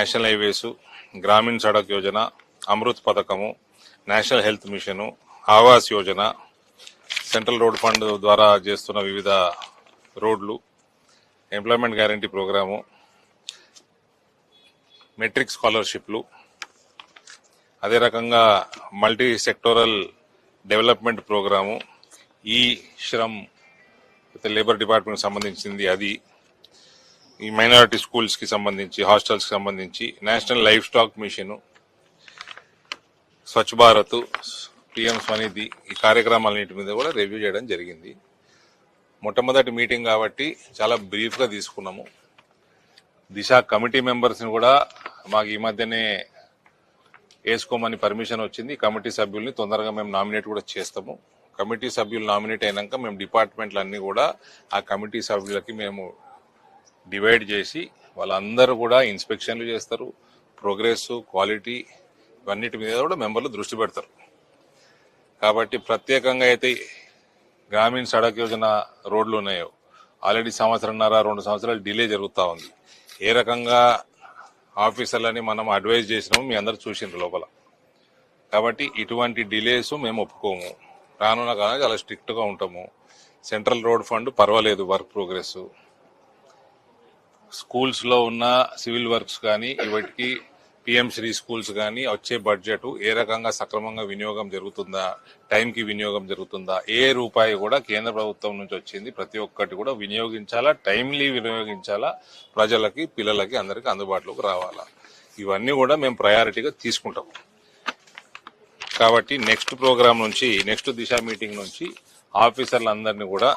National highways గ్రామీణ సడక్ యోజన అమృత్ పథకము national health mission Awas Yojana central road fund ద్వారా చేస్తున్న వివిధ రోడ్లు ఎంప్లాయ్మెంట్ గ్యారంటీ ప్రోగ్రాము మెట్రిక్ స్కాలర్షిప్లు అదే రకంగా మల్టీ సెక్టోరల్ డెవలప్మెంట్ ప్రోగ్రాము ఈ శ్రమ్ లేబర్ డిపార్ట్మెంట్ సంబంధించింది అది ఈ మైనారిటీ స్కూల్స్కి సంబంధించి హాస్టల్స్కి సంబంధించి national livestock mission Swachh Bharat PM Svanidhi ఈ కార్యక్రమాలన్నింటి మీద కూడా రివ్యూ చేయడం జరిగింది. మొట్టమొదటి మీటింగ్ కాబట్టి చాలా బ్రీఫ్గా తీసుకున్నాము. దిశ కమిటీ మెంబర్స్ని కూడా మాకు ఈ మధ్యనే వేసుకోమని పర్మిషన్ వచ్చింది. కమిటీ సభ్యుల్ని తొందరగా మేము నామినేట్ కూడా చేస్తాము. కమిటీ సభ్యులు నామినేట్ అయినాక మేము డిపార్ట్మెంట్లు అన్నీ కూడా ఆ కమిటీ సభ్యులకి మేము డివైడ్ చేసి వాళ్ళందరూ కూడా ఇన్స్పెక్షన్లు చేస్తారు ప్రోగ్రెస్ క్వాలిటీ ఇవన్నిటి మీద కూడా మెంబర్లు దృష్టి పెడతారు. కాబట్టి ప్రత్యేకంగా అయితే గ్రామీణ సడక్ యోజన రోడ్లు ఉన్నాయో ఆల్రెడీ సంవత్సరంన్నర రెండు సంవత్సరాలు డిలే జరుగుతూ ఉంది. ఏ రకంగా ఆఫీసర్లని మనం అడ్వైజ్ చేసినాము మీ అందరు చూసిండ్రు లోపల. కాబట్టి ఇటువంటి డిలేస్ మేము ఒప్పుకోము. రానున్న కాలం చాలా స్ట్రిక్ట్గా ఉంటాము. సెంట్రల్ రోడ్ ఫండ్ పర్వాలేదు వర్క్ ప్రోగ్రెస్. స్కూల్స్లో ఉన్న సివిల్ వర్క్స్ కానీ ఇవాటికి పిఎం శ్రీ స్కూల్స్ కానీ వచ్చే బడ్జెట్ ఏ రకంగా సక్రమంగా వినియోగం జరుగుతుందా టైంకి వినియోగం జరుగుతుందా ఏ రూపాయి కూడా కేంద్ర ప్రభుత్వం నుంచి వచ్చింది ప్రతి ఒక్కటి కూడా వినియోగించాలా టైమ్లీ వినియోగించాలా ప్రజలకి పిల్లలకి అందరికీ అందుబాటులోకి రావాలా. ఇవన్నీ కూడా మేము ప్రయారిటీగా తీసుకుంటాం. కాబట్టి నెక్స్ట్ ప్రోగ్రామ్ నుంచి నెక్స్ట్ దిశ మీటింగ్ నుంచి ఆఫీసర్లందరినీ కూడా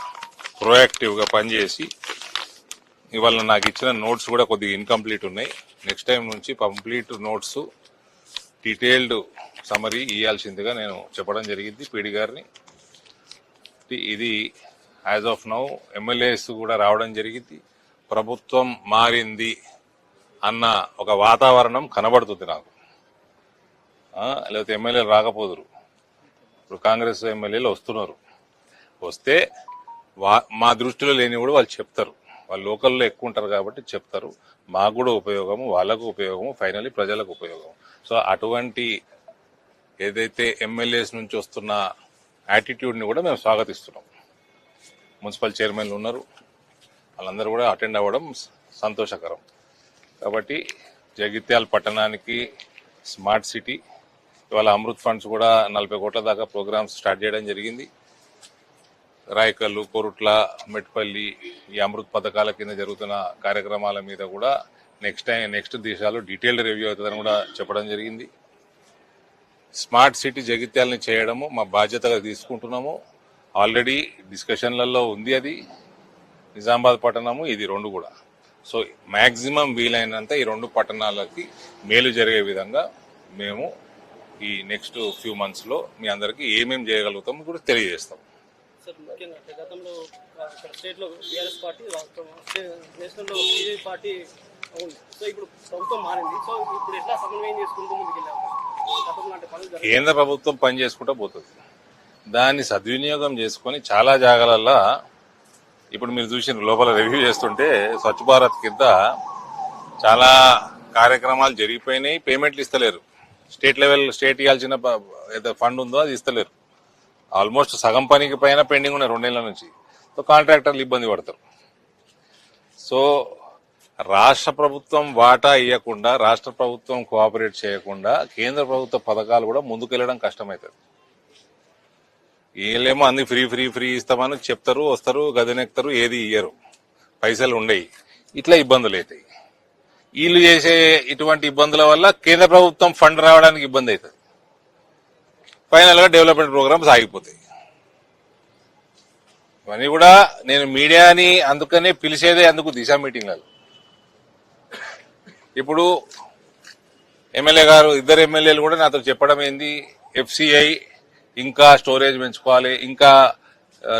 ప్రొయాక్టివ్గా పనిచేసి ఇవాళ నాకు ఇచ్చిన నోట్స్ కూడా కొద్దిగా ఇన్కంప్లీట్ ఉన్నాయి. నెక్స్ట్ టైం నుంచి కంప్లీట్ నోట్స్ డీటెయిల్డ్ సమరీ ఇవ్వాల్సిందిగా నేను చెప్పడం జరిగింది పీడి గారిని. ఇది యాజ్ ఆఫ్ నౌ ఎమ్మెల్యేస్ కూడా రావడం జరిగింది. ప్రభుత్వం మారింది అన్న ఒక వాతావరణం కనబడుతుంది నాకు. లేకపోతే ఎమ్మెల్యేలు రాకపోదురు. ఇప్పుడు కాంగ్రెస్ ఎమ్మెల్యేలు వస్తున్నారు. వస్తే వా మా దృష్టిలో లేని కూడా వాళ్ళు చెప్తారు. వాళ్ళు లోకల్లో ఎక్కువ ఉంటారు కాబట్టి చెప్తారు. మాకు కూడా ఉపయోగము వాళ్ళకు ఉపయోగము ఫైనల్లీ ప్రజలకు ఉపయోగం సో అటువంటి ఏదైతే ఎమ్మెల్యేస్ నుంచి వస్తున్న యాటిట్యూడ్ని కూడా మేము స్వాగతిస్తున్నాం. మున్సిపల్ చైర్మన్లు ఉన్నారు. వాళ్ళందరూ కూడా అటెండ్ అవ్వడం సంతోషకరం. కాబట్టి జగిత్యాల పట్టణానికి స్మార్ట్ సిటీ ఇవాళ అమృత్ ఫండ్స్ కూడా నలభై కోట్ల దాకా ప్రోగ్రామ్స్ స్టార్ట్ చేయడం జరిగింది. రాయకల్లు కోరుట్ల మెట్పల్లి ఈ అమృత్ పథకాల కింద జరుగుతున్న కార్యక్రమాల మీద కూడా నెక్స్ట్ టైం నెక్స్ట్ దేశాలు డీటెయిల్డ్ రివ్యూ అవుతుందని కూడా చెప్పడం జరిగింది. స్మార్ట్ సిటీ జగిత్యాలని చేయడము మా బాధ్యతగా తీసుకుంటున్నాము. ఆల్రెడీ డిస్కషన్లలో ఉంది అది. నిజామాబాద్ పట్టణము ఇది రెండు కూడా. సో మ్యాక్సిమం వీలైనంత ఈ రెండు పట్టణాలకి మేలు జరిగే విధంగా మేము ఈ నెక్స్ట్ ఫ్యూ మంత్స్లో మీ అందరికీ ఏమేమి చేయగలుగుతామో కూడా తెలియజేస్తాం. సార్ ముఖ్యంగా అంటే గతంలో ఇక్కడ స్టేట్లో బీఆర్ఎస్ పార్టీ రాష్ట్రం నేషనల్లో బీజేపీ పార్టీ ఉంది సో ఇప్పుడు ప్రభుత్వం మారింది. సో ఇప్పుడు ఎట్లా సమన్వయం చేసుకుంటూ ముందుకెళ్ళాము కేంద్ర ప్రభుత్వం పని చేసుకుంటూ పోతుంది. దాన్ని సద్వినియోగం చేసుకొని చాలా జాగాలల్లో ఇప్పుడు మీరు చూసిన లోపల రివ్యూ చేస్తుంటే స్వచ్ఛ భారత్ కింద చాలా కార్యక్రమాలు జరిగిపోయినాయి. పేమెంట్లు ఇస్తలేరు. స్టేట్ లెవెల్ స్టేట్ ఇవ్వాల్సిన ఏదో ఫండ్ ఉందో అది ఇస్తలేరు. ఆల్మోస్ట్ సగం పనికి పైన పెండింగ్ ఉన్నాయి రెండేళ్ళ నుంచి. సో కాంట్రాక్టర్లు ఇబ్బంది పడతారు. సో రాష్ట్ర ప్రభుత్వం వాటా ఇవ్వకుండా రాష్ట్ర ప్రభుత్వం కోఆపరేట్ చేయకుండా కేంద్ర ప్రభుత్వ పథకాలు కూడా ముందుకెళ్ళడం కష్టమవుతుంది వీళ్ళేమో అన్ని ఫ్రీ ఫ్రీ ఫ్రీ ఇస్తామని చెప్తారు వస్తారు గదినెక్తారు ఏది ఇయ్యరు. పైసలు ఉండయి. ఇట్లా ఇబ్బందులు అవుతాయి వీళ్ళు చేసే ఇటువంటి ఇబ్బందుల వల్ల కేంద్ర ప్రభుత్వం ఫండ్ రావడానికి ఇబ్బంది అవుతుంది ఫైనల్గా డెవలప్మెంట్ ప్రోగ్రామ్స్ ఆగిపోతాయి. ఇవన్నీ కూడా నేను మీడియాని అందుకనే పిలిచేదే అందుకు దిశా మీటింగ్లలో. ఇప్పుడు ఎమ్మెల్యే గారు ఇద్దరు ఎమ్మెల్యేలు కూడా నాతో చెప్పడం ఏంది? ఎఫ్సిఐ ఇంకా స్టోరేజ్ పెంచుకోవాలి ఇంకా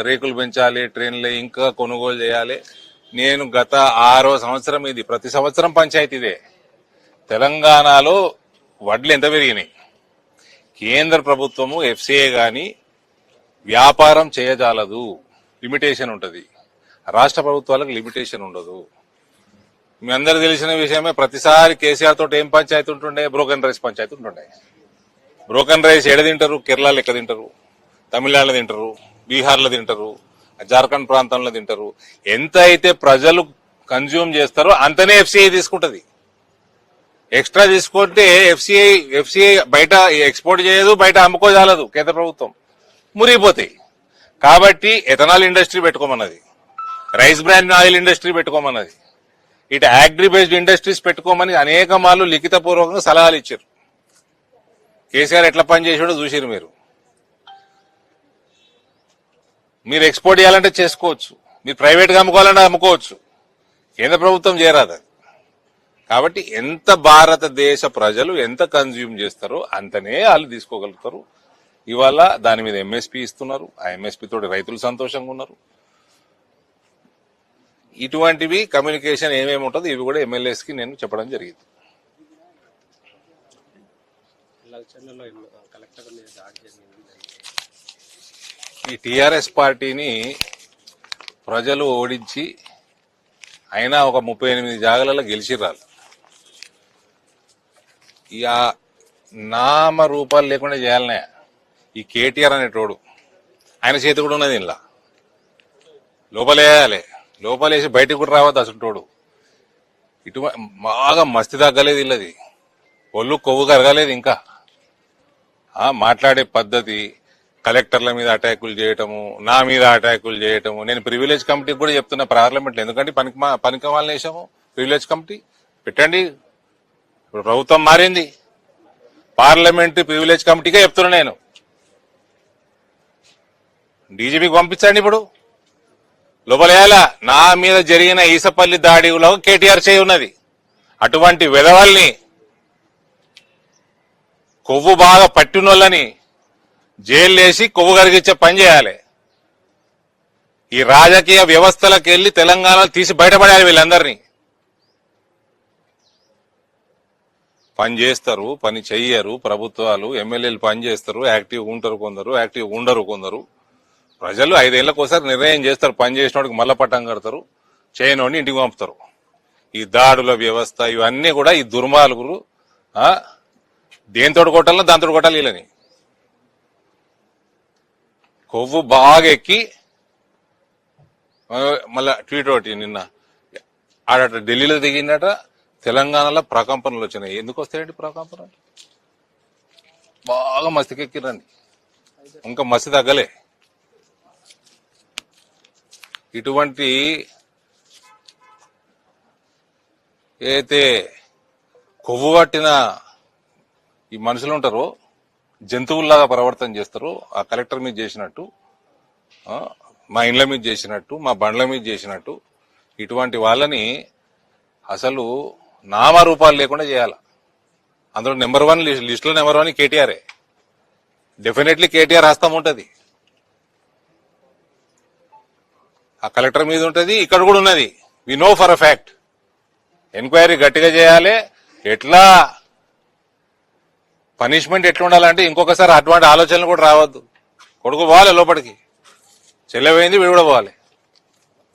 రేకులు పెంచాలి ట్రైన్లు ఇంకా కొనుగోలు చేయాలి. నేను గత ఆరో సంవత్సరం ఇది ప్రతి సంవత్సరం పంచాయతీదే. తెలంగాణలో వడ్లు ఎంత పెరిగినాయి? కేంద్ర ప్రభుత్వము ఎఫ్సీఏ కానీ వ్యాపారం చేయజాలదు. లిమిటేషన్ ఉంటుంది. రాష్ట్ర ప్రభుత్వాలకు లిమిటేషన్ ఉండదు. మీ అందరు తెలిసిన విషయమే ప్రతిసారి కేసీఆర్ తోటి ఏం పంచాయతీ ఉంటుండే? బ్రోకన్ రైస్ పంచాయతీ ఉంటుండే. బ్రోకన్ రైస్ ఎడ తింటారు? కేరళలో ఎక్కడ తింటారు? తమిళనాడులో తింటారు? బీహార్లో తింటారు? జార్ఖండ్ ప్రాంతంలో తింటారు? ఎంత అయితే ప్రజలు కన్జ్యూమ్ చేస్తారో అంతనే ఎఫ్సీఐ తీసుకుంటుంది. ఎక్స్ట్రా తీసుకుంటే ఎఫ్సిఐ ఎఫ్సిఐ బయట ఎక్స్పోర్ట్ చేయదు బయట అమ్ముకోజాలదు కేంద్ర ప్రభుత్వం. మురిగిపోతాయి. కాబట్టి ఎథనాల్ ఇండస్ట్రీ పెట్టుకోమన్నది. రైస్ బ్రాండ్ ఆయిల్ ఇండస్ట్రీ పెట్టుకోమన్నది. ఇటు అగ్రి బేస్డ్ ఇండస్ట్రీస్ పెట్టుకోమని అనేక మార్లు లిఖితపూర్వకంగా సలహాలు ఇచ్చారు. కేసీఆర్ ఎట్లా పనిచేసాడో చూసారు మీరు. మీరు ఎక్స్పోర్ట్ చేయాలంటే చేసుకోవచ్చు. మీరు ప్రైవేట్గా అమ్ముకోవాలంటే అమ్ముకోవచ్చు. కేంద్ర ప్రభుత్వం చేయరాదు అది. కాబట్టి ఎంత భారతదేశ ప్రజలు ఎంత కన్జ్యూమ్ చేస్తారో అంతనే వాళ్ళు తీసుకోగలుగుతారు. ఇవాళ దాని మీద ఎంఎస్పి ఇస్తున్నారు. ఆ ఎంఎస్పి తోటి రైతులు సంతోషంగా ఉన్నారు. ఇటువంటివి కమ్యూనికేషన్ ఏమేమి ఉంటుందో ఇవి కూడా ఎమ్మెల్యేస్కి నేను చెప్పడం జరిగింది. ఈ టిఆర్ఎస్ పార్టీని ప్రజలు ఓడించి అయినా ఒక ముప్పై ఎనిమిది జాగాలలో గెలిచిర్రాలు ఇక నామ రూపాలు లేకుండా చేయాలనే ఈ కేటీఆర్ అనేటోడు ఆయన చేతి కూడా ఉన్నది ఇలా లోపలేయాలి లోపలేసి బయటకు కూడా రావద్దు అసలు ఇటు బాగా మస్తి తగ్గలేదు ఇల్లది ఒళ్ళు కొవ్వు కరగలేదు ఇంకా. మాట్లాడే పద్ధతి కలెక్టర్ల మీద అటాకులు చేయటము నా మీద అటాకులు చేయటము. నేను ప్రివిలేజ్ కమిటీకి కూడా చెప్తున్నా పార్లమెంట్లో. ఎందుకంటే పనికి పనికి వాళ్ళని వేసాము. Privilege committee. పెట్టండి. ఇప్పుడు ప్రభుత్వం మారింది. పార్లమెంట్ ప్రివిలేజ్ కమిటీకే చెప్తున్నా నేను. డీజీపీకి పంపించండి ఇప్పుడు. లోపలేయాల? నా మీద జరిగిన ఈసపల్లి దాడిలో కేటీఆర్ చేయి ఉన్నది. అటువంటి విధవల్ని కొవ్వు బాగా పట్టినోళ్ళని జైలు వేసి కొవ్వు కరిగించే పని చేయాలి. ఈ రాజకీయ వ్యవస్థలకు వెళ్ళి తెలంగాణలో తీసి బయటపడాలి వీళ్ళందరినీ. పని చేస్తారు పని చెయ్యరు ప్రభుత్వాలు ఎమ్మెల్యేలు పని చేస్తారు యాక్టివ్ ఉంటారు కొందరు యాక్టివ్ ఉండరు కొందరు. ప్రజలు ఐదేళ్ళకు ఒకసారి నిర్ణయం చేస్తారు పని చేసినోడికి మళ్ళా పట్టం కడతారు చేయనోడిని ఇంటికి పంపుతారు. ఈ దాడుల వ్యవస్థ ఇవన్నీ కూడా ఈ దుర్మార్గులు దేంతో కొట్టాలో దాంతో కొట్టాలి వీళ్ళని. కొవ్వు బాగా ఎక్కి మళ్ళా ట్వీట్ ఒకటి నిన్న ఆడ ఢిల్లీలో దిగిందట తెలంగాణలో ప్రకంపనలు వచ్చినాయి. ఎందుకు వస్తాయండి ప్రకంపనలు? బాగా మస్తికెక్కిరండి ఇంకా మసి తగ్గలే. ఇటువంటి అయితే కొవ్వు పట్టిన ఈ మనుషులు ఉంటారో జంతువుల్లాగా ప్రవర్తన చేస్తారు. ఆ కలెక్టర్ మీద చేసినట్టు మా ఇండ్ల మీద చేసినట్టు మా బండ్ల మీద చేసినట్టు ఇటువంటి వాళ్ళని అసలు నామరూపాలు లేకుండా చేయాలి? అందులో నెంబర్ వన్ లిస్ట్లో నెంబర్ వన్ కేటీఆర్ఏ డెఫినెట్లీ కేటీఆర్ హస్తం ఉంటుంది. ఆ కలెక్టర్ మీద ఉంటుంది ఇక్కడ కూడా ఉన్నది. We know for a fact enquiry గట్టిగా చేయాలి. ఎట్లా పనిష్మెంట్ ఎట్లా ఉండాలంటే ఇంకొకసారి అటువంటి ఆలోచనలు కూడా రావద్దు. కొడుకు పోవాలి లోపలికి. చెల్లెపోయింది వీడు కూడా పోవాలి.